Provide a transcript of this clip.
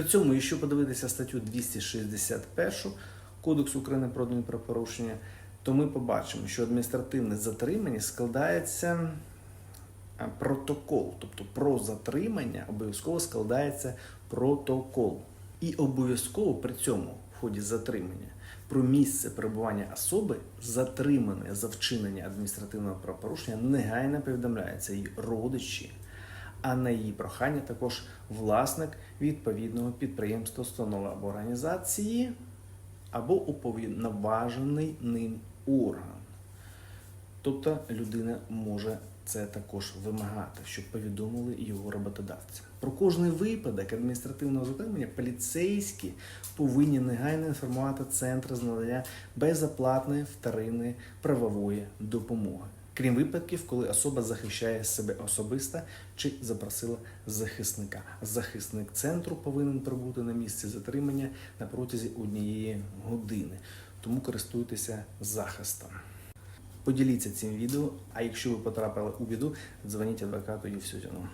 При цьому, якщо подивитися статтю 261 Кодексу України про адмінправопорушення, то ми побачимо, що адміністративне затримання складається протокол, тобто про затримання обов'язково складається протокол. І обов'язково при цьому в ході затримання про місце перебування особи, затриманої за вчинення адміністративного правопорушення, негайно повідомляється її родичі, а на її прохання також власник відповідного підприємства, установи або організації, або уповноважений ним орган. Тобто людина може це також вимагати, щоб повідомили його роботодавця. Про кожний випадок адміністративного затримання поліцейські повинні негайно інформувати центр з надання безоплатної вторинної правової допомоги. Крім випадків, коли особа захищає себе особисто чи запросила захисника. Захисник центру повинен прибути на місці затримання на протязі однієї години. Тому користуйтеся захистом. Поділіться цим відео, а якщо ви потрапили у біду, дзвоніть адвокату Євсютіну.